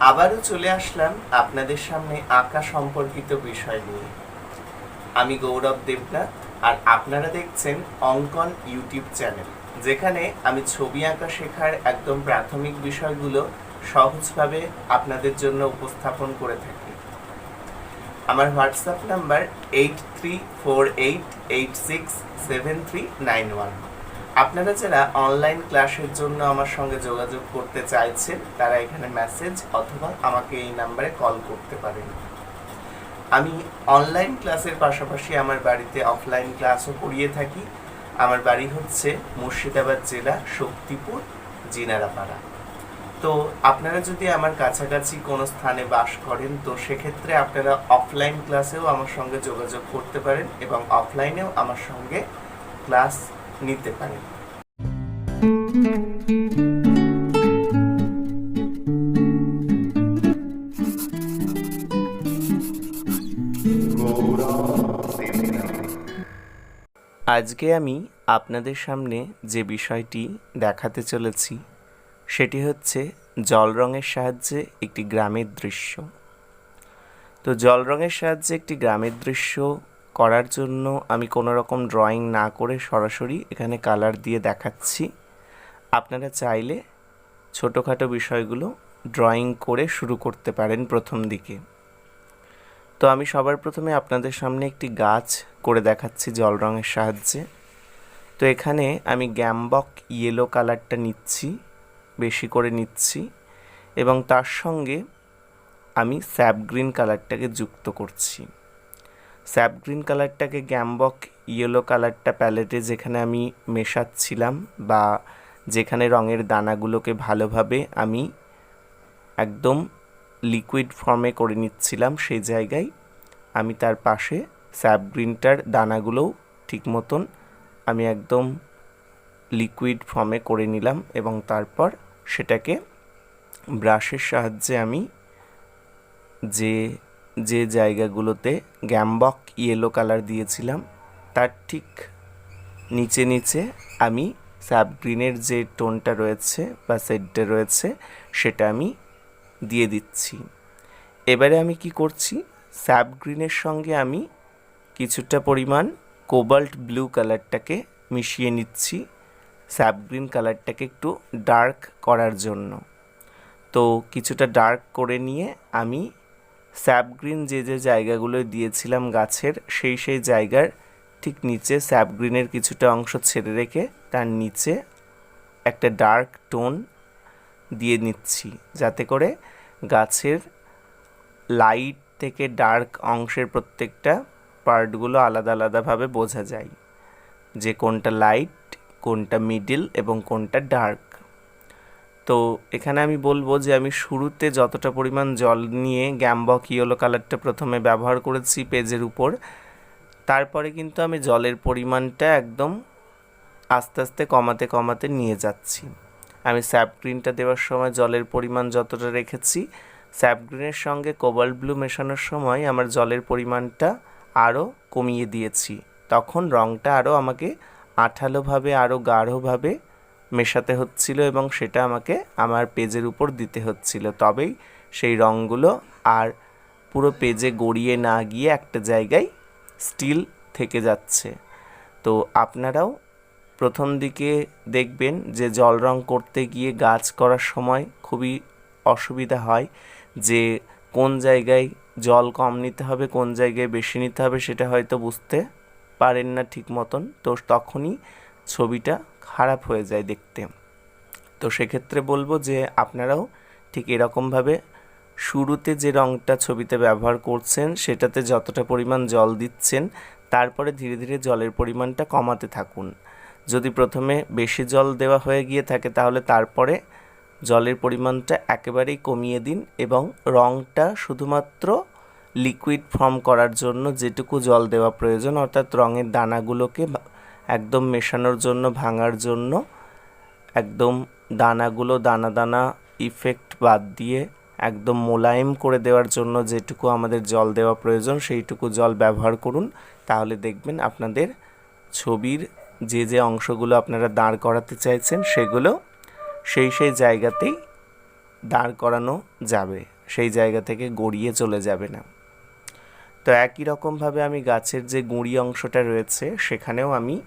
আবারও চলে আসলাম আপনাদের সামনে আঁকা সম্পর্কিত বিষয় নিয়ে। আমি গৌরব দেবনাথ আর আপনারা দেখছেন অঙ্কন ইউটিউব চ্যানেল, যেখানে আমি ছবি আঁকা শেখার একদম প্রাথমিক বিষয়গুলো সহজভাবে আপনাদের জন্য উপস্থাপন করে থাকি। আমার WhatsApp number eight three four eight eight six seven three nine one. আপনারা যারা অনলাইন ক্লাসের জন্য আমার সঙ্গে যোগাযোগ করতে চাইছেন, তারা এখানে মেসেজ অথবা আমাকে এই নাম্বারে কল করতে পারেন। আমি অনলাইন ক্লাসের পাশাপাশি আমার বাড়িতে অফলাইন ক্লাসও করিয়ে থাকি। আমার বাড়ি হচ্ছে মুর্শিদাবাদ জেলা শক্তিপুর, জিনারাপাড়া। তো আপনারা যদি আমার কাছাকাছি কোনো স্থানে বাস করেন, তো সেক্ষেত্রে আপনারা অফলাইন ক্লাসেও আমার সঙ্গে যোগাযোগ করতে পারেন এবং অফলাইনেও আমার সঙ্গে ক্লাস নিতে পারেন। আজকে আমি আপনাদের সামনে যে বিষয়টি দেখাতে চলেছি, সেটি হচ্ছে জল রঙের সাহায্যে একটি গ্রামের দৃশ্য। তো জল রঙের সাহায্যে একটি গ্রামের দৃশ্য করার জন্য আমি কোনো রকম ড্রয়িং না করে সরাসরি এখানে কালার দিয়ে দেখাচ্ছি। আপনারা চাইলে ছোটোখাটো বিষয়গুলো ড্রয়িং করে শুরু করতে পারেন প্রথম দিকে। তো আমি সবার প্রথমে আপনাদের সামনে একটি গাছ করে দেখাচ্ছি জল রঙের সাহায্যে। তো এখানে আমি গ্যামবক ইয়েলো কালারটা নিচ্ছি, বেশি করে নিচ্ছি এবং তার সঙ্গে আমি স্যাপ গ্রিন কালারটাকে যুক্ত করছি। স্যাপ গ্রিন কালারটাকে গ্যামবক ইয়েলো কালারটা প্যালেটে যেখানে আমি মেশাচ্ছিলাম বা যেখানে রঙের দানাগুলোকে ভালোভাবে আমি একদম লিকুইড ফর্মে করে নিচ্ছিলাম সেই জায়গায় আমি তার পাশে স্যাপ গ্রিনটার দানাগুলোও ঠিক মতন আমি একদম লিকুইড ফর্মে করে নিলাম এবং তারপর সেটাকে ব্রাশের সাহায্যে আমি যে যে জায়গাগুলোতে গ্যামবক ইয়েলো কালার দিয়েছিলাম, তার ঠিক নিচে নিচে আমি স্যাপ গ্রিনের যে টোনটা রয়েছে বা সেটটা রয়েছে, সেটা আমি দিয়ে দিচ্ছি। এবারে আমি কি করছি? স্যাপ গ্রিনের সঙ্গে আমি কিছুটা পরিমাণ কোবাল্ট ব্লু কালারটাকে মিশিয়ে নিচ্ছি স্যাপ গ্রিন কালারটাকে একটু ডার্ক করার জন্য। তো কিছুটা ডার্ক করে নিয়ে আমি স্যাপ গ্রিন যে যে জায়গাগুলো দিয়েছিলাম গাছের, সেই সেই জায়গার ঠিক নিচে স্যাপগ্রিনের কিছুটা অংশ ছেড়ে রেখে তার নিচে একটা ডার্ক টোন দিয়ে নিচ্ছি। যাতে করে গাছের লাইট থেকে ডার্ক অংশের প্রত্যেকটা পার্টগুলো আলাদা আলাদাভাবে বোঝা যায় যে কোনটা লাইট, কোনটা মিডিল এবং কোনটা ডার্ক। তো এখানে আমি বলব যে আমি শুরুতে যতটা পরিমাণ জল নিয়ে গ্যাম্বক ইয়েলো কালারটা প্রথমে ব্যবহার করেছি পেজের উপর, তারপরে কিন্তু আমি জলের পরিমাণটা একদম আস্তে আস্তে কমাতে কমাতে নিয়ে যাচ্ছি। আমি স্যাপ গ্রিনটা দেওয়ার সময় জলের পরিমাণ যতটা রেখেছি স্যাপগ্রিনের সঙ্গে কোবাল্ট ব্লু মেশানোর সময় আমার জলের পরিমাণটা আরও কমিয়ে দিয়েছি। তখন রঙটা আরও আমাকে আঠালোভাবে, আরও গাঢ়ভাবে মেশাতে হচ্ছিল এবং সেটা আমাকে আমার পেজের উপর দিতে হচ্ছিল। তবেই সেই রঙগুলো আর পুরো পেজে গড়িয়ে না গিয়ে একটা জায়গায় স্টিল থেকে যাচ্ছে। তো আপনারাও প্রথম দিকে দেখবেন যে জল রং করতে গিয়ে গাছ করার সময় খুবই অসুবিধা হয় যে কোন জায়গায় জল কম নিতে হবে, কোন জায়গায় বেশি নিতে হবে সেটা হয়তো বুঝতে পারেন না ঠিক মতন। তো তখনই ছবিটা খারাপ হয়ে যায় দেখতে। তো সেক্ষেত্রে বলব যে আপনারাও ঠিক এরকমভাবে শুরুতে যে রঙটা ছবিতে ব্যবহার করছেন, সেটাতে যতটা পরিমাণ জল দিচ্ছেন, তারপরে ধীরে ধীরে জলের পরিমাণটা কমাতে থাকুন। যদি প্রথমে বেশি জল দেওয়া হয়ে গিয়ে থাকে, তাহলে তারপরে জলের পরিমাণটা একেবারেই কমিয়ে দিন এবং রঙটা শুধুমাত্র লিকুইড ফর্ম করার জন্য যেটুকু জল দেওয়া প্রয়োজন, অর্থাৎ রঙের দানাগুলোকে একদম মেশানোর জন্য, ভাঙার জন্য, একদম দানাগুলো দানা দানা ইফেক্ট বাদ দিয়ে একদম মোলায়েম করে দেওয়ার জন্য যেটুকু আমাদের জল দেওয়া প্রয়োজন, সেইটুকু জল ব্যবহার করুন। তাহলে দেখবেন আপনাদের ছবির যে যে অংশগুলো আপনারা দাঁড় করাতে চাইছেন, সেগুলো সেই সেই জায়গাতেই দাঁড় করানো যাবে। সেই জায়গা থেকে গড়িয়ে চলে যাবে না। তো একই রকমভাবে আমি গাছের যে গুঁড়ি অংশটা রয়েছে, সেখানেও আমি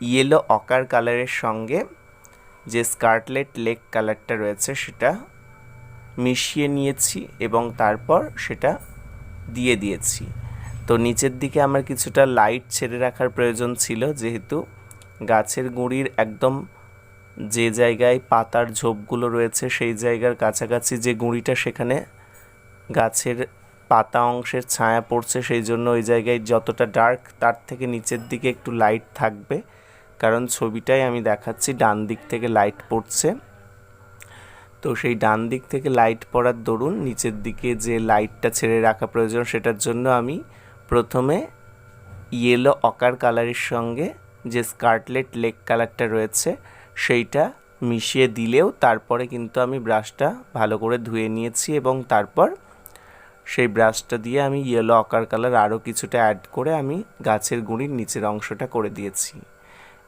ইয়েলো অকার কালারের সঙ্গে যে স্কার্টলেট লেক কালারটা রয়েছে সেটা মিশিয়ে নিয়েছি এবং তারপর সেটা দিয়ে দিয়েছি। তো নিচের দিকে আমার কিছুটা লাইট ছেড়ে রাখার প্রয়োজন ছিল, যেহেতু গাছের গুঁড়ির একদম যে জায়গায় পাতার ঝোপগুলো রয়েছে সেই জায়গার কাছাকাছি যে গুঁড়িটা সেখানে গাছের পাতা অংশের ছায়া পড়ছে, সেই জন্য ওই জায়গায় যতটা ডার্ক তার থেকে নিচের দিকে একটু লাইট থাকবে। কারণ ছবিটাই আমি দেখাচ্ছি, ডান দিক থেকে লাইট পড়ছে। তো সেই ডান দিক থেকে লাইট পড়ার দরুন নিচের দিকে যে লাইটটা ছেড়ে রাখা প্রয়োজন সেটার জন্য আমি প্রথমে ইয়েলো অকার কালারের সঙ্গে যে স্কার্টলেট লেক কালারটা রয়েছে সেইটা মিশিয়ে দিলেও তারপরে কিন্তু আমি ব্রাশটা ভালো করে ধুয়ে নিয়েছি এবং তারপর সেই ব্রাশটা দিয়ে আমি ইয়েলো অকার কালার আরও কিছুটা অ্যাড করে আমি গাছের গুঁড়ির নিচের অংশটা করে দিয়েছি।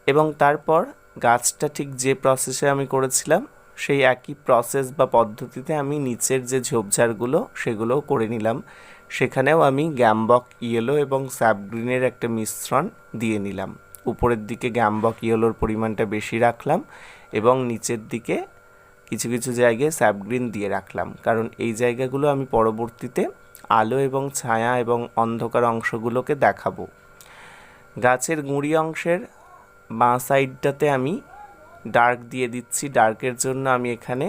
এবং তারপর গাছটা ঠিক যে প্রসেসে আমি করেছিলাম, সেই একই প্রসেস বা পদ্ধতিতে আমি নিচের যে ঝোপঝাড়গুলো, সেগুলোও করে নিলাম। সেখানেও আমি গ্যামবক ইয়েলো এবং স্যাপগ্রিনের একটা মিশ্রণ দিয়ে নিলাম। উপরের দিকে গ্যামবক ইয়েলোর পরিমাণটা বেশি রাখলাম এবং নিচের দিকে কিছু কিছু জায়গায় স্যাপগ্রিন দিয়ে রাখলাম। কারণ এই জায়গাগুলো আমি পরবর্তীতে আলো এবং ছায়া এবং অন্ধকার অংশগুলোকে দেখাবো। গাছের গুঁড়ি অংশের বাঁ সাইডটাতে আমি ডার্ক দিয়ে দিচ্ছি। ডার্কের জন্য আমি এখানে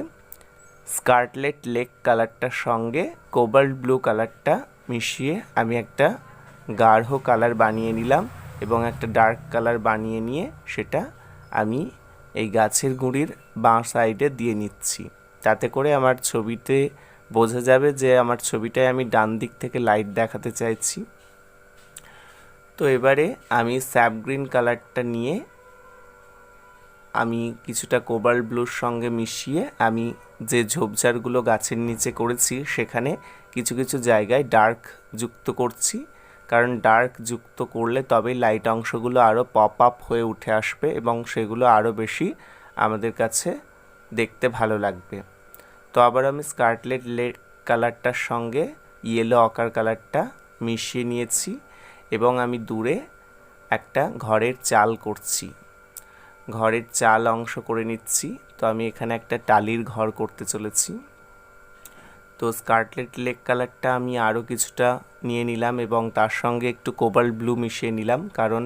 স্কার্টলেট লেক কালারটার সঙ্গে কোবাল্ট ব্লু কালারটা মিশিয়ে আমি একটা গাঢ় কালার বানিয়ে নিলাম এবং একটা ডার্ক কালার বানিয়ে নিয়ে সেটা আমি এই গাছের গুঁড়ির বাঁ সাইডে দিয়ে নিচ্ছি। তাতে করে আমার ছবিতে বোঝা যাবে যে আমার ছবিটায় আমি ডান দিক থেকে লাইট দেখাতে চাইছি। তো এবারে আমি স্যাপ গ্রিন কালারটা নিয়ে আমি কিছুটা কোবাল ব্লুর সঙ্গে মিশিয়ে আমি যে ঝোপঝাড়গুলো গাছের নিচে করেছি, সেখানে কিছু কিছু জায়গায় ডার্ক যুক্ত করছি। কারণ ডার্ক যুক্ত করলে তবেই লাইট অংশগুলো আরও পপ আপ হয়ে উঠে আসবে এবং সেগুলো আরও বেশি আমাদের কাছে দেখতে ভালো লাগবে। তো আবার আমি স্কার্টলেট লেড কালারটার সঙ্গে ইয়েলো অকার কালারটা মিশিয়ে নিয়েছি এবং আমি দূরে একটা ঘরের চাল করছি। ঘরের চাল অংশ করে নিচ্ছি। তো আমি এখানে একটা টালির ঘর করতে চলেছি। তো স্কার্টলেট লেক কালারটা আমি আরও কিছুটা নিয়ে নিলাম এবং তার সঙ্গে একটু কোবাল ব্লু মিশিয়ে নিলাম। কারণ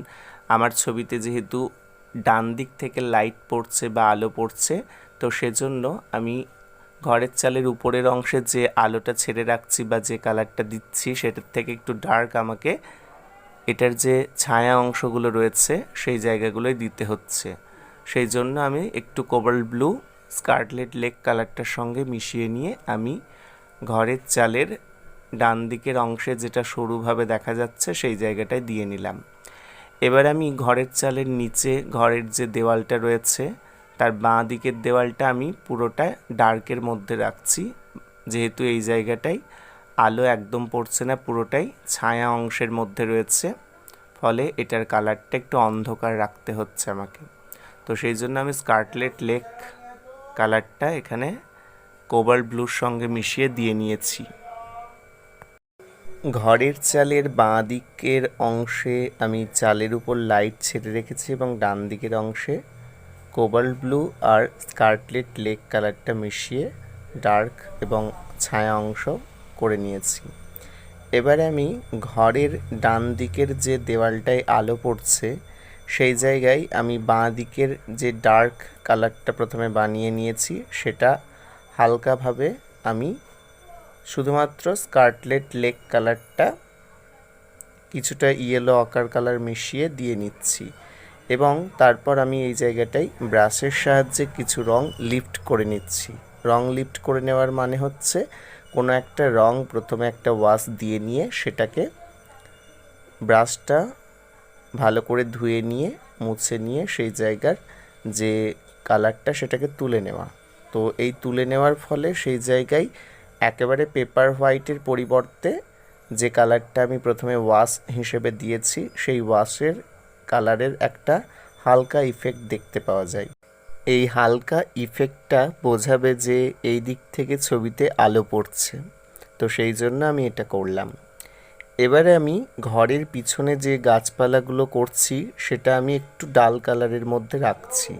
আমার ছবিতে যেহেতু ডান দিক থেকে লাইট পড়ছে বা আলো পড়ছে, তো সেজন্য আমি ঘরের চালের উপরের অংশে যে আলোটা ছেড়ে রাখছি বা যে কালারটা দিচ্ছি, সেটার থেকে একটু ডার্ক আমাকে এটার যে ছায়া অংশগুলো রয়েছে, সেই জায়গাগুলোই দিতে হচ্ছে। সেই জন্য আমি একটু কোবাল ব্লু, স্কার্টলেট লেক কালারটার সঙ্গে মিশিয়ে নিয়ে আমি ঘরের চালের ডান দিকের অংশে যেটা সরুভাবে দেখা যাচ্ছে সেই জায়গাটায় দিয়ে নিলাম। এবার আমি ঘরের চালের নিচে ঘরের যে দেওয়ালটা রয়েছে, তার বাঁ দিকের দেওয়ালটা আমি পুরোটা ডার্কের মধ্যে রাখছি। যেহেতু এই জায়গাটায় আলো একদম পড়ছে না, পুরোটাই ছায়া অংশের মধ্যে রয়েছে, ফলে এটার কালারটা একটু অন্ধকার রাখতে হচ্ছে আমাকে। তো সেই জন্য আমি স্কার্টলেট লেক কালারটা এখানে কোবাল ব্লুর সঙ্গে মিশিয়ে দিয়ে নিয়েছি। ঘরের চালের বাঁ দিকের অংশে আমি চালের উপর লাইট ছেড়ে রেখেছি এবং ডান দিকের অংশে কোবাল ব্লু আর স্কার্টলেট লেক কালারটা মিশিয়ে ডার্ক এবং ছায়া অংশ করে নিয়েছি। এবারে আমি ঘরের ডান দিকের যে দেওয়ালটায় আলো পড়ছে সেই জায়গায় আমি বাঁ দিকের যে ডার্ক কালারটা প্রথমে বানিয়ে নিয়েছি, সেটা হালকাভাবে আমি শুধুমাত্র স্কার্টলেট লেক কালারটা কিছুটা ইয়েলো অকার কালার মিশিয়ে দিয়ে নিচ্ছি এবং তারপর আমি এই জায়গাটায় ব্রাশের সাহায্যে কিছু রং লিফট করে নিচ্ছি। রং লিফট করে নেওয়ার মানে হচ্ছে কোনো একটা রং প্রথমে একটা ওয়াশ দিয়ে নিয়ে সেটাকে ব্রাশটা ভালো করে ধুয়ে নিয়ে, মুছে নিয়ে সেই জায়গার যে কালারটা সেটাকে তুলে নেওয়া। তো এই তুলে নেওয়ার ফলে সেই জায়গায় একেবারে পেপার হোয়াইটের পরিবর্তে যে কালারটা আমি প্রথমে ওয়াশ হিসেবে দিয়েছি, সেই ওয়াশের কালারের একটা হালকা ইফেক্ট দেখতে পাওয়া যায়। এই হালকা ইফেক্টটা বোঝাবে যে এই দিক থেকে ছবিতে আলো পড়ছে। তো সেই জন্য আমি এটা করলাম। এবারে আমি ঘরের পিছনে যে গাছপালাগুলো করছি, সেটা আমি একটু ডাল কালারের মধ্যে রাখছি।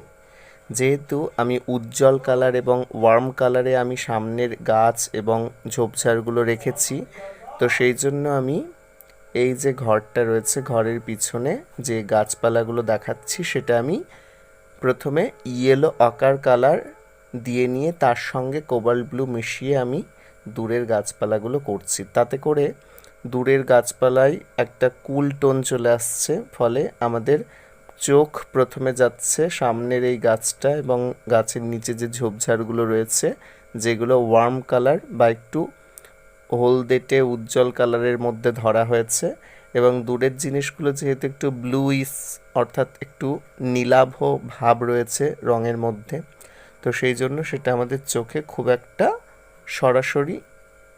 যেহেতু আমি উজ্জ্বল কালার এবং ওয়ার্ম কালারে আমি সামনের গাছ এবং ঝোপঝাড়গুলো রেখেছি, তো সেই জন্য আমি এই যে ঘরটা রয়েছে ঘরের পিছনে যে গাছপালাগুলো দেখাচ্ছি, সেটা আমি প্রথমে ইয়েলো অকার কালার দিয়ে নিয়ে তার সঙ্গে কোবাল্ট ব্লু মিশিয়ে আমি দূরের গাছপালাগুলো করছি। তাতে করে দূরের গাছপালায় একটা কুল টোন চলে আসছে, ফলে আমাদের চোখ প্রথমে যাচ্ছে সামনের এই গাছটা এবং গাছের নিচে যে ঝোপঝাড়গুলো রয়েছে, যেগুলো ওয়ার্ম কালার বা একটু হলদেটে উজ্জ্বল কালারের মধ্যে ধরা হয়েছে এবং দূরের জিনিসগুলো যেহেতু একটু ব্লুইস অর্থাৎ একটু নীলাভ ভাব রয়েছে রঙের মধ্যে, তো সেই জন্য সেটা আমাদের চোখে খুব একটা সরাসরি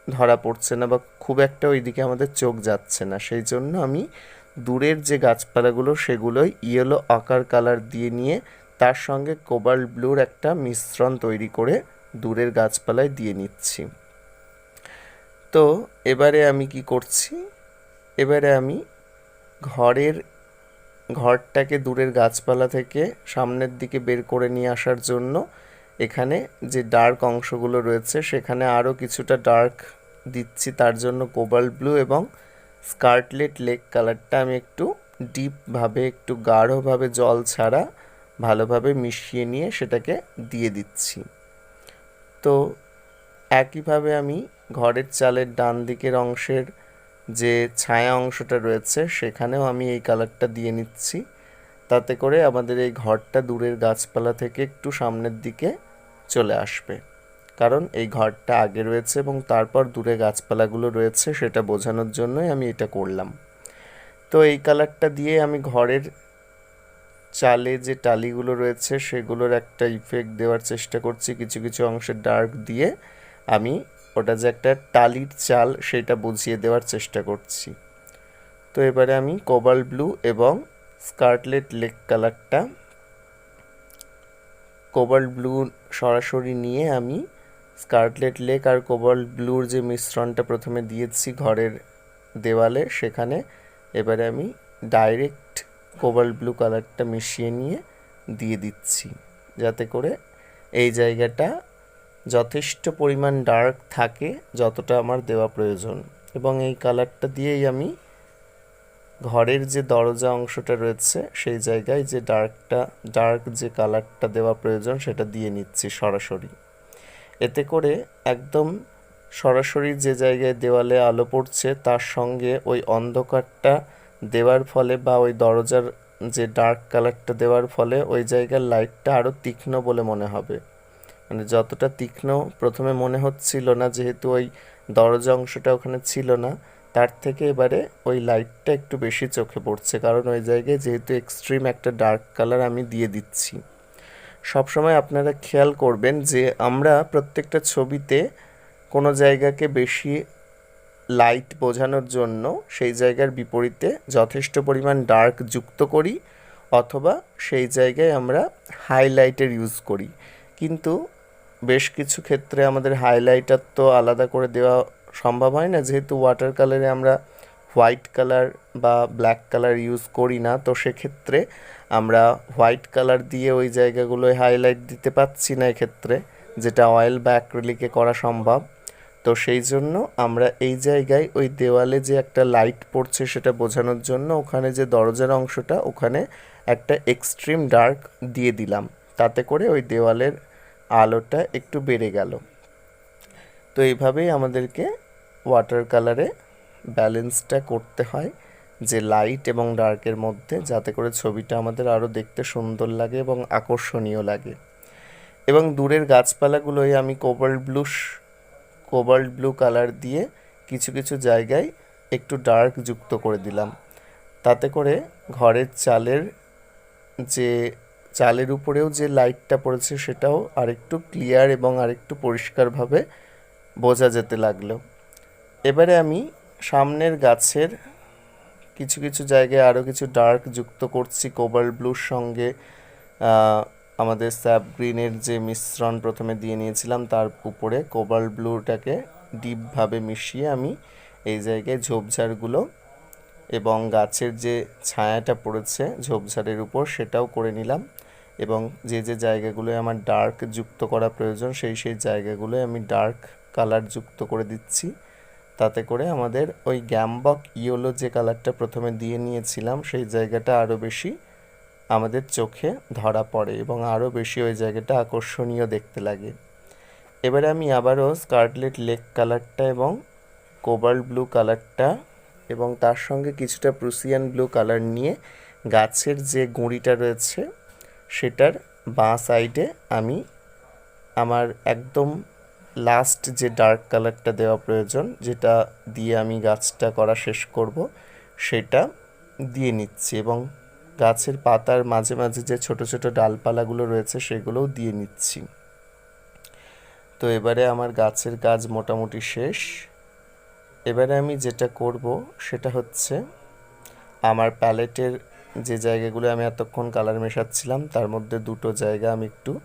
ধরা পড়ছে না বা খুব একটা ওইদিকে আমাদের চোখ যাচ্ছে না। সেই জন্য আমি দূরের যে গাছপালাগুলো সেগুলোই ইয়েলো আকার কালার দিয়ে নিয়ে তার সঙ্গে কোবাল্ট ব্লুর একটা মিশ্রণ তৈরি করে দূরের গাছপালায় দিয়ে নিচ্ছি। তো এবারে আমি কি করছি? এবারে আমি ঘরের, ঘরটাকে দূরের গাছপালা থেকে সামনের দিকে বের করে নিয়ে আসার জন্য এখানে যে ডার্ক অংশগুলো রয়েছে সেখানে আরও কিছুটা ডার্ক দিচ্ছি তার জন্য কোবাল্ট ব্লু এবং স্কার্টলেট লেক কালারটা আমি একটু ডিপভাবে একটু গাঢ়ভাবে জল ছাড়া ভালোভাবে মিশিয়ে নিয়ে সেটাকে দিয়ে দিচ্ছি। তো একইভাবে আমি ঘরের চালের ডান দিকের অংশের যে ছায়া অংশটা রয়েছে সেখানেও আমি এই কালারটা দিয়ে নিচ্ছি। তাতে করে আমাদের এই ঘরটা দূরের গাছপালা থেকে একটু সামনের দিকে চলে আসবে। কারণ এই ঘরটা আগে রয়েছে এবং তারপর দূরে গাছপালাগুলো রয়েছে, সেটা বোঝানোর জন্যই আমি এটা করলাম। তো এই কালারটা দিয়ে আমি ঘরের চালে যে টালিগুলো রয়েছে, সেগুলোর একটা ইফেক্ট দেওয়ার চেষ্টা করছি। কিছু কিছু অংশে ডার্ক দিয়ে আমি ওটা যে একটা টালির চাল, সেটা বুঝিয়ে দেওয়ার চেষ্টা করছি। তো এবারে আমি কোবাল ব্লু এবং স্কার্টলেট লেক কালারটা কোবাল্ট ব্লু সরাসরি নিয়ে আমি স্কার্টলেট লেক আর কোবাল্ট ব্লুর যে মিশ্রণটা প্রথমে দিয়েছি ঘরের দেওয়ালে, সেখানে এবারে আমি ডাইরেক্ট কোবাল্ট ব্লু কালারটা মিশিয়ে নিয়ে দিয়ে দিচ্ছি, যাতে করে এই জায়গাটা যথেষ্ট পরিমাণ ডার্ক থাকে যতটা আমার দেওয়া প্রয়োজন। এবং এই কালারটা দিয়েই আমি ঘরের যে দরজা অংশটা রয়েছে, সেই জায়গায় যে ডার্কটা, ডার্ক যে কালারটা দেওয়া প্রয়োজন, সেটা দিয়ে নিচ্ছি সরাসরি। এতে করে একদম সরাসরি যে জায়গায় দেওয়ালে আলো পড়ছে, তার সঙ্গে ওই অন্ধকারটা দেওয়ার ফলে বা ওই দরজার যে ডার্ক কালারটা দেওয়ার ফলে ওই জায়গার লাইটটা আরও তীক্ষ্ণ বলে মনে হবে। মানে যতটা তীক্ষ্ণ প্রথমে মনে হচ্ছিল না, যেহেতু ওই দরজা অংশটা ওখানে ছিল না, তার থেকে এবারে ওই লাইটটা একটু বেশি চোখে পড়ছে। কারণ ওই জায়গায় যেহেতু এক্সট্রিম একটা ডার্ক কালার আমি দিয়ে দিচ্ছি। সবসময় আপনারা খেয়াল করবেন যে আমরা প্রত্যেকটা ছবিতে কোনো জায়গাকে বেশি লাইট বোঝানোর জন্য সেই জায়গার বিপরীতে যথেষ্ট পরিমাণ ডার্ক যুক্ত করি অথবা সেই জায়গায় আমরা হাইলাইটের ইউজ করি। কিন্তু বেশ কিছু ক্ষেত্রে আমাদের হাইলাইটার তো আলাদা করে দেওয়া সম্ভব হয় না, যেহেতু ওয়াটার কালারে আমরা হোয়াইট কালার বা ব্ল্যাক কালার ইউজ করি না, তো সেক্ষেত্রে আমরা হোয়াইট কালার দিয়ে ওই জায়গাগুলোয় হাইলাইট দিতে পাচ্ছি না এক্ষেত্রে, যেটা অয়েল বা অ্যাক্রিলিকে করা সম্ভব। তো সেই জন্য আমরা এই জায়গায় ওই দেওয়ালে যে একটা লাইট পড়ছে সেটা বোঝানোর জন্য ওখানে যে দরজার অংশটা, ওখানে একটা এক্সট্রিম ডার্ক দিয়ে দিলাম। তাতে করে ওই দেওয়ালের আলোটা একটু বেড়ে গেল। তো এইভাবেই আমাদেরকে ওয়াটার কালারে ব্যালেন্সটা করতে হয়, যে লাইট এবং ডার্কের মধ্যে, যাতে করে ছবিটা আমাদের আরও দেখতে সুন্দর লাগে এবং আকর্ষণীয় লাগে। এবং দূরের গাছপালাগুলোই আমি cobalt blue cobalt blue colour দিয়ে কিছু কিছু জায়গায় একটু ডার্ক যুক্ত করে দিলাম। তাতে করে ঘরের চালের যে, চালের উপরেও যে লাইটটা পড়েছে সেটাও আরেকটু ক্লিয়ার এবং আরেকটু পরিষ্কারভাবে বোঝা যেতে লাগল। এবারে আমি সামনের গাছের কিছু কিছু জায়গায় আরও কিছু ডার্ক যুক্ত করছি, কোবাল্ট ব্লুর সঙ্গে। আমাদের স্যাপ গ্রিনের যে মিশ্রণ প্রথমে দিয়ে নিয়েছিলাম, তার উপরে কোবাল ব্লুটাকে ডিপভাবে মিশিয়ে আমি এই জায়গায় ঝোপঝাড়গুলো এবং গাছের যে ছায়াটা পড়েছে ঝোপঝাড়ের উপর সেটাও করে নিলাম এবং যে যে জায়গাগুলোয় আমার ডার্ক যুক্ত করা প্রয়োজন, সেই সেই জায়গাগুলোয় আমি ডার্ক কালার যুক্ত করে দিচ্ছি। তাতে করে আমাদের ওই গ্যামবক ইয়েলো যে কালারটা প্রথমে দিয়ে নিয়েছিলাম, সেই জায়গাটা আরও বেশি আমাদের চোখে ধরা পড়ে এবং আরও বেশি ওই জায়গাটা আকর্ষণীয় দেখতে লাগে। এবারে আমি আবারও স্কার্টলেট লেক কালারটা এবং কোবাল্ট ব্লু কালারটা এবং তার সঙ্গে কিছুটা প্রুসিয়ান ব্লু কালার নিয়ে গাছের যে গুঁড়িটা রয়েছে, সেটার বাঁ সাইডে আমি আমার একদম লাস্ট যে ডার্ক কালারটা দেওয়া প্রয়োজন, যেটা দিয়ে আমি গাছটা করা শেষ করব, সেটা দিয়ে নিচ্ছি এবং গাছের পাতার মাঝে মাঝে যে ছোট ছোট ডালপালাগুলো রয়েছে, সেগুলোও দিয়ে নিচ্ছি। তো এবারে আমার গাছের কাজ মোটামুটি শেষ। এবারে আমি যেটা করব, সেটা হচ্ছে আমার প্যালেটের যে জায়গাগুলো আমি এতক্ষণ কালার মেশাচ্ছিলাম, তার মধ্যে দুটো জায়গা আমি একটু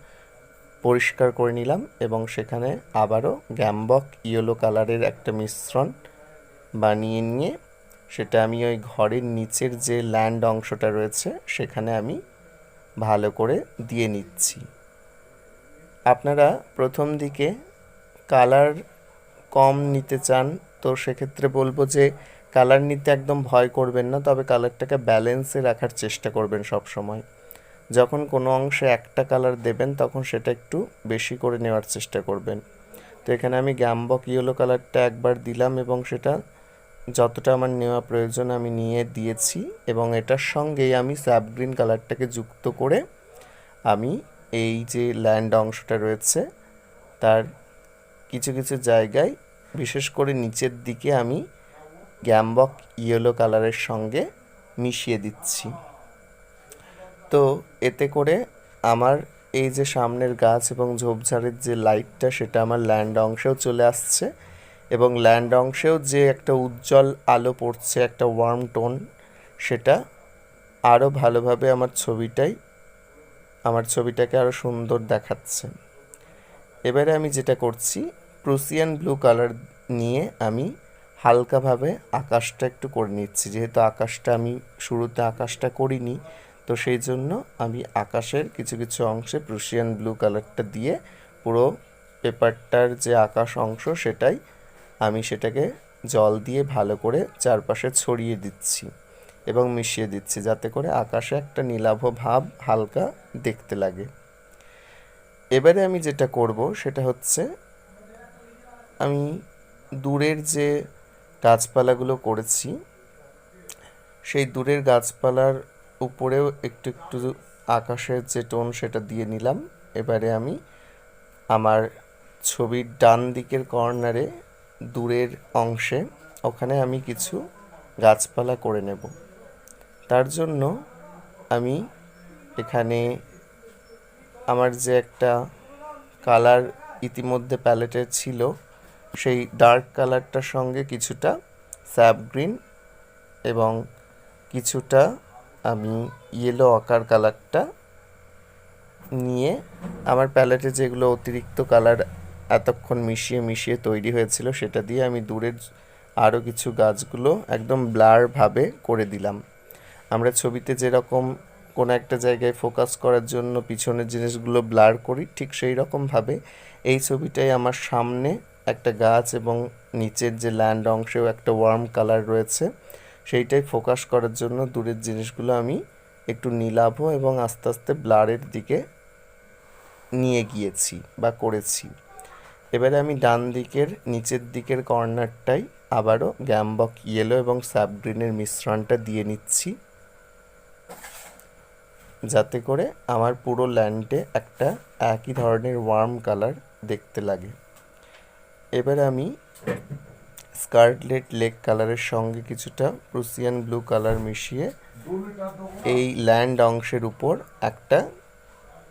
পরিষ্কার করে নিলাম এবং সেখানে আবারও গ্যামবক ইয়েলো কালারের একটা মিশ্রণ বানিয়ে নিয়ে সেটা আমি ওই ঘরের নিচের যে ল্যান্ড অংশটা রয়েছে, সেখানে আমি ভালো করে দিয়ে নিচ্ছি। আপনারা প্রথম দিকে কালার কম নিতে চান, তো সেক্ষেত্রে বলব যে কালার নিতে একদম ভয় করবেন না, তবে কালারটাকে ব্যালেন্সে রাখার চেষ্টা করবেন সব সময় যখন কোনো অংশে একটা কালার দেবেন, তখন সেটা একটু বেশি করে নেওয়ার চেষ্টা করবেন। তো এখানে আমি গ্যামবক ইয়েলো কালারটা একবার দিলাম এবং সেটা যতটা আমার নেওয়া প্রয়োজন আমি নিয়ে দিয়েছি এবং এটার সঙ্গেই আমি গ্রিন কালারটাকে যুক্ত করে আমি এই যে ল্যান্ড অংশটা রয়েছে, তার কিছু কিছু জায়গায় বিশেষ করে নিচের দিকে আমি গ্যাম্বক ইয়েলো কালারের সঙ্গে মিশিয়ে দিচ্ছি। তো এতে করে আমার এই যে সামনের গাছ এবং ঝোপঝাড়ের যে লাইটটা সেটা আমার ল্যান্ড অংশেও চলে আসছে এবং ল্যান্ড অংশেও যে একটা উজ্জ্বল আলো পড়ছে, একটা ওয়ার্ম টোন সেটা আরও ভালোভাবে আমার ছবিটাই, আমার ছবিটাকে আরও সুন্দর দেখাচ্ছে। এবারে আমি যেটা করছি প্রুসিয়ান ব্লু কালার নিয়ে আমি হালকাভাবে আকাশটা একটু করে নিচ্ছি। যেহেতু আকাশটা আমি শুরুতে আকাশটা করিনি তো সেই জন্য আমি আকাশের কিছু কিছু অংশে প্রুশিয়ান ব্লু কালারটা দিয়ে পুরো পেপারটার যে আকাশ অংশ সেটাই আমি সেটাকে জল দিয়ে ভালো করে চারপাশে ছড়িয়ে দিচ্ছি এবং মিশিয়ে দিচ্ছি যাতে করে আকাশে একটা নীলাভ ভাব হালকা দেখতে লাগে। এবারে আমি যেটা করব সেটা হচ্ছে আমি দূরের যে গাছপালাগুলো করেছি, সেই দূরের গাছপালার উপরেও একটু একটু আকাশের যে টোন সেটা দিয়ে নিলাম। এবারে আমি আমার ছবির ডান দিকের কর্নারে দূরের অংশে ওখানে আমি কিছু গাছপালা করে নেব। তার জন্য আমি এখানে আমার যে একটা কালার ইতিমধ্যে প্যালেটে ছিল, সেই ডার্ক কালারটার সঙ্গে কিছুটা স্যাপ গ্রিন এবং কিছুটা আমি ইয়েলো আকার কালারটা নিয়ে আমার প্যালেটে যেগুলো অতিরিক্ত কালার এতক্ষণ মিশিয়ে মিশিয়ে তৈরি হয়েছিল, সেটা দিয়ে আমি দূরের আরও কিছু গাছগুলো একদম ব্লারভাবে করে দিলাম। আমরা ছবিতে যেরকম কোনো একটা জায়গায় ফোকাস করার জন্য পিছনের জিনিসগুলো ব্লার করি, ঠিক সেই রকমভাবে এই ছবিটাই আমার সামনে একটা গাছ এবং নিচের যে ল্যান্ড অংশেও একটা ওয়ার্ম কালার রয়েছে সেইটাই ফোকাস করার জন্য দূরের জিনিসগুলো আমি একটু নীলাভ এবং আস্তে আস্তে ব্লারের দিকে নিয়ে গিয়েছি বা করেছি। এবারে আমি ডান দিকের, নিচের দিকের কর্নারটাই আবারও গ্যামবক ইয়েলো এবং স্যাপ গ্রিনের মিশ্রণটা দিয়ে নিচ্ছি। যাতে করে আমার পুরো ল্যান্ডে একটা একই ধরনের ওয়ার্ম কালার দেখতে লাগে। এবার আমি স্কার্টলেট লেক কালারের সঙ্গে কিছুটা প্রুসিয়ান ব্লু কালার মিশিয়ে এই ল্যান্ড অংশের উপর একটা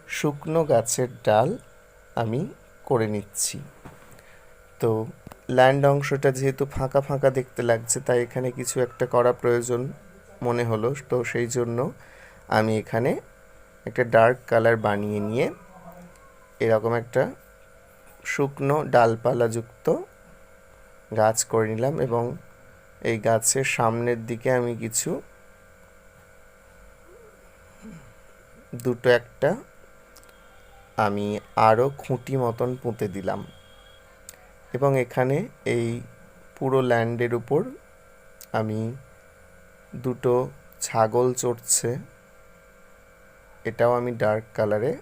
শুকনো গাছের ডাল আমি করে নিচ্ছি। তো ল্যান্ড অংশটা যেহেতু ফাঁকা ফাঁকা দেখতে লাগছে, তাই এখানে কিছু একটা করা প্রয়োজন মনে হলো। তো সেই জন্য আমি এখানে একটা ডার্ক কালার বানিয়ে নিয়ে এরকম একটা শুকনো ডালপালাযুক্ত গাছ করে নিলাম এবং এই গাছের সামনের দিকে আমি কিছু দুটো একটা আমি আরও খুঁটি মতন পুঁতে দিলাম এবং এখানে এই পুরো ল্যান্ডের উপর আমি দুটো ছাগল চড়ছে। এটাও আমি ডার্ক কালারে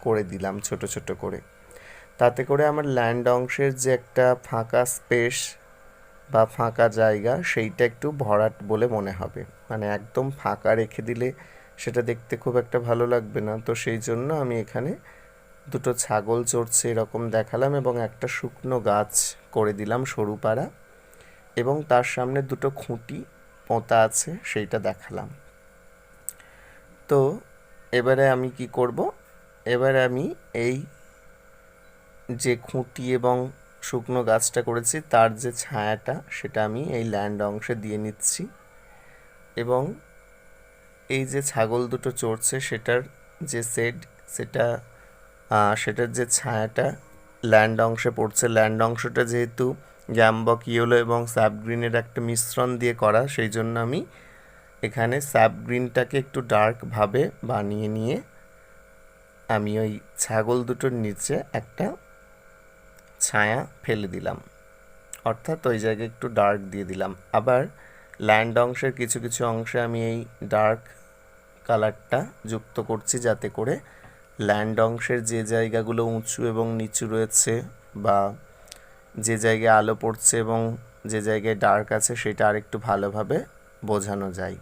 করে দিলাম ছোট ছোট করে। তাতে করে আমার ল্যান্ড অংশের যে একটা ফাঁকা স্পেস বা ফাঁকা জায়গা, সেইটা একটু ভরাট বলে মনে হবে। মানে একদম ফাঁকা রেখে দিলে সেটা দেখতে খুব একটা ভালো লাগবে না। তো সেই জন্য আমি এখানে দুটো ছাগল চড়ছে এরকম দেখালাম এবং একটা শুকনো গাছ করে দিলাম সরু পাড়া এবং তার সামনে দুটো খুঁটি পোঁতা আছে, সেইটা দেখালাম। তো এবারে আমি কি করব? এবারে আমি এই যে খুঁটি এবং শুকনো গাছটা করেছি, তার যে ছায়াটা, সেটা আমি এই ল্যান্ড অংশে দিয়ে নিচ্ছি। এবং এই যে ছাগল দুটো চড়ছে, সেটার যে সেড সেটা সেটার যে ছায়াটা ল্যান্ড অংশে পড়ছে। ল্যান্ড অংশটা যেহেতু গ্যাম্বক ইয়েলো এবং স্যাপ গ্রিনের একটা মিশ্রণ দিয়ে করা, সেই জন্য আমি এখানে স্যাপ গ্রিনটাকে একটু ডার্কভাবে বানিয়ে নিয়ে আমি ওই ছাগল দুটোর নিচে একটা ছায়া ফেলে দিলাম। অর্থাৎ ওই জায়গায় একটু ডার্ক দিয়ে দিলাম। আবার ল্যান্ড অংশের কিছু কিছু অংশে আমি এই ডার্ক কালারটা যুক্ত করছি যাতে করে ল্যান্ড অংশের যে জায়গাগুলো উঁচু এবং নিচু রয়েছে বা যে জায়গায় আলো পড়ছে এবং যে জায়গায় ডার্ক আছে সেটা আরেকটু ভালোভাবে বোঝানো যায়।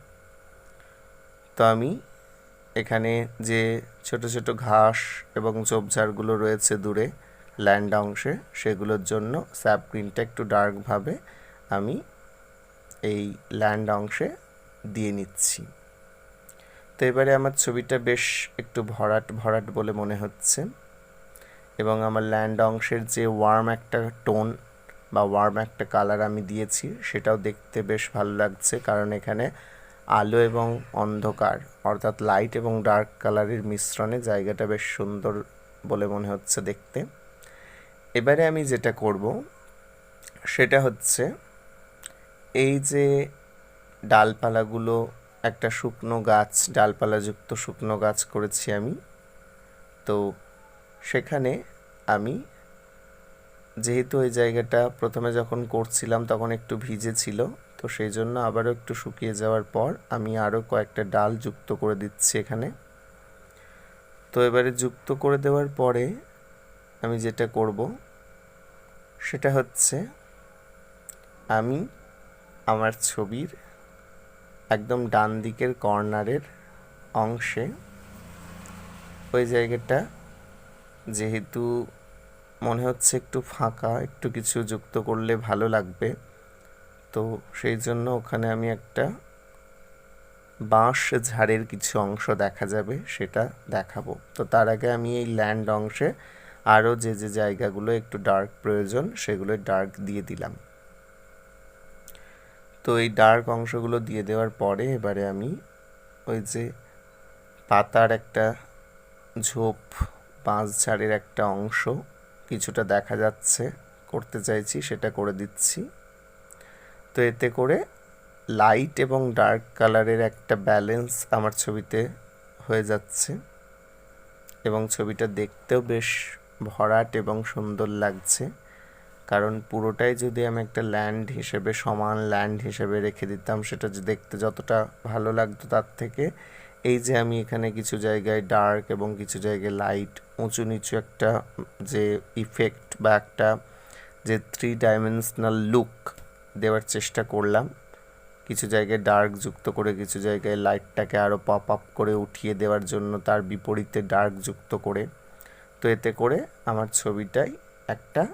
তো আমি এখানে যে ছোট ছোট ঘাস এবং ঝোপঝাড়গুলো রয়েছে দূরে ল্যান্ড অংশে, সেগুলোর জন্য স্যাপ গ্রিনটা একটু ডার্কভাবে আমি এই ল্যান্ড অংশে দিয়ে নিচ্ছি। তো এবারে আমার ছবিটা বেশ একটু ভরাট ভরাট বলে মনে হচ্ছে এবং আমার ল্যান্ড অংশের যে ওয়ার্ম একটা টোন বা ওয়ার্ম একটা কালার আমি দিয়েছি, সেটাও দেখতে বেশ ভালো লাগছে কারণ এখানে আলো এবং অন্ধকার অর্থাৎ লাইট এবং ডার্ক কালারের মিশ্রণে জায়গাটা বেশ সুন্দর বলে মনে হচ্ছে দেখতে। এবারে আমি যেটা করব, সেটা হচ্ছে এই যে ডালপালাগুলো, একটা শুকনো গাছ, ডালপালাযুক্ত শুকনো গাছ করেছি আমি। তো সেখানে আমি যেহেতু ওই জায়গাটা প্রথমে যখন করছিলাম তখন একটু ভিজে ছিল, তো সেই জন্য আবারও একটু শুকিয়ে যাওয়ার পর আমি আরও কয়েকটা ডাল যুক্ত করে দিচ্ছি এখানে। তো এবারে যুক্ত করে দেওয়ার পরে আমি যেটা করব, সেটা হচ্ছে আমি আমার ছবির একদম ডান দিকের কর্নারের অংশে ওই জায়গাটা যেহেতু মনে হচ্ছে একটু ফাঁকা, একটু কিছু যুক্ত করলে ভালো লাগবে, তো সেই জন্য ওখানে আমি একটা বাঁশ ঝাড়ের কিছু অংশ দেখা যাবে, সেটা দেখাবো। তো তার আগে আমি এই ল্যান্ড অংশে আরও যে যে জায়গাগুলো একটু ডার্ক প্রয়োজন, সেগুলো ডার্ক দিয়ে দিলাম। তো এই ডার্ক অংশগুলো দিয়ে দেওয়ার পরে এবারে আমি ওই যে পাতার একটা ঝোপ বাঁশ ঝাড়ের একটা অংশ কিছুটা দেখা যাচ্ছে, করতে চাইছি, সেটা করে দিচ্ছি। তো এতে করে লাইট এবং ডার্ক কালারের একটা ব্যালেন্স আমার ছবিতে হয়ে যাচ্ছে এবং ছবিটা দেখতেও বেশ ভরাট এবং সুন্দর লাগছে। কারণ পুরোটাই যদি আমি একটা ল্যান্ড হিসেবে, সমান ল্যান্ড হিসেবে রেখে দিতাম, সেটা যে দেখতে যতটা ভালো লাগতো তার থেকে, এই যে আমি এখানে কিছু জায়গায় ডার্ক এবং কিছু জায়গায় লাইট উঁচু নিচু একটা যে ইফেক্ট বা একটা যে থ্রি ডাইমেনশনাল লুক দেওয়ার চেষ্টা করলাম, কিছু জায়গায় ডার্ক যুক্ত করে, কিছু জায়গায় লাইটটাকে আরও পপ আপ করে উঠিয়ে দেওয়ার জন্য, তার বিপরীতে ডার্ক যুক্ত করে। তো এতে করে আমার ছবিটাই একটা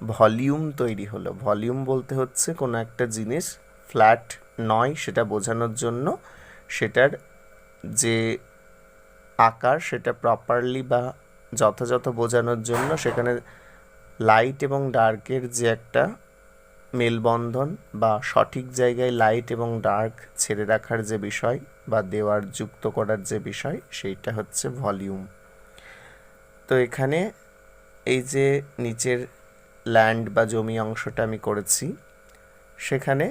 ভলিউম তৈরি হলো। ভলিউম বলতে হচ্ছে কোনো একটা জিনিস ফ্ল্যাট নয়, সেটা বোঝানোর জন্য সেটার যে আকার, সেটা প্রপারলি বা যথাযথ বোঝানোর জন্য সেখানে লাইট এবং ডার্কের যে একটা মেলবন্ধন বা সঠিক জায়গায় লাইট এবং ডার্ক ছেড়ে রাখার যে বিষয় বা দেওয়ার, যুক্ত করার যে বিষয়, সেইটা হচ্ছে ভলিউম। তো এখানে এই যে নিচের ল্যান্ড বা জমি অংশটা আমি করেছি, সেখানে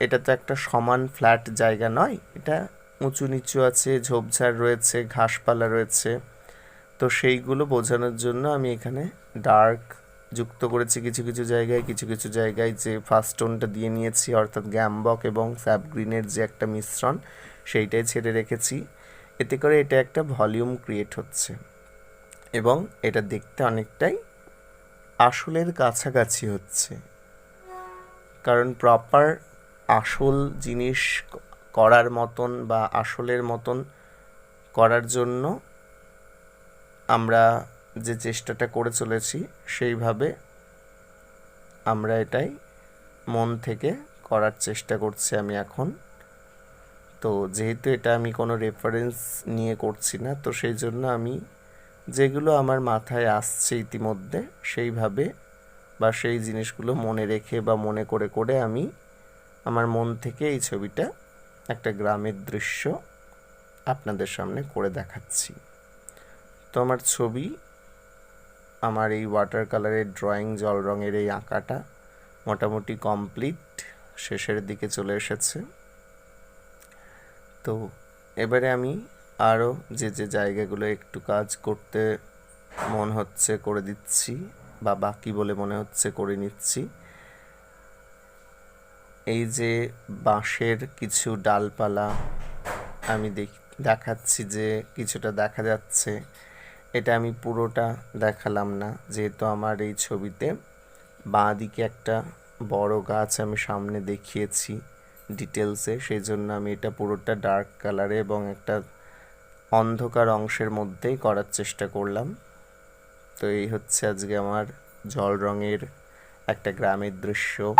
এটা তো একটা সমান ফ্ল্যাট জায়গা নয়, এটা উঁচু নিচু আছে, ঝোপঝাড় রয়েছে, ঘাসপালা রয়েছে। তো সেইগুলো বোঝানোর জন্য আমি এখানে ডার্ক যুক্ত করেছি কিছু কিছু জায়গায়, কিছু কিছু জায়গায় যে ফার্স্ট টোনটা দিয়ে নিয়েছি, অর্থাৎ গ্যামবক এবং স্যাপ গ্রিনের যে একটা মিশ্রণ, সেইটাই ছেড়ে রেখেছি। এতে করে এটা একটা ভলিউম ক্রিয়েট হচ্ছে। এবং এটা দেখতে অনেকটাই আসলের কাছাকাছি হচ্ছে। কারণ প্রপার আসল জিনিস করার মতন বা আসলের মতন করার জন্য আমরা যে চেষ্টাটা করে চলেছি, সেইভাবে আমরা এটাই মন থেকে করার চেষ্টা করছি আমি এখন। তো যেহেতু এটা আমি কোনো রেফারেন্স নিয়ে করছি না, তো সেই জন্য আমি যেগুলো আমার মাথায় আসছে ইতিমধ্যে, সেইভাবে বা সেই জিনিসগুলো মনে রেখে বা মনে করে করে আমি আমার মন থেকে এই ছবিটা একটা গ্রামের দৃশ্য আপনাদের সামনে করে দেখাচ্ছি। তো আমার ছবি, আমার এই ওয়াটার কালারের ড্রয়িং জল রঙের এই আঁকাটা মোটামুটি কমপ্লিট শেষের দিকে চলে এসেছে। তো এবারে আমি আরও যে যে জায়গাগুলো একটু কাজ করতে মন হচ্ছে করে দিচ্ছি বা বাকি বলে মনে হচ্ছে করে নিচ্ছি। এই যে বাঁশের কিছু ডালপালা আমি দেখ- দেখাচ্ছি যে কিছুটা দেখা যাচ্ছে, এটা আমি পুরোটা দেখালাম না। যেহেতু আমার এই ছবিতে বাঁ দিকে একটা বড় গাছ আমি সামনে দেখিয়েছি ডিটেলসে সেই জন্য আমি এটা পুরোটা ডার্ক কালারে এবং একটা অন্ধকার অংশের মধ্যেই করার চেষ্টা করলাম। তো এই হচ্ছে আজকে আমার জল রঙের একটা গ্রামের দৃশ্য।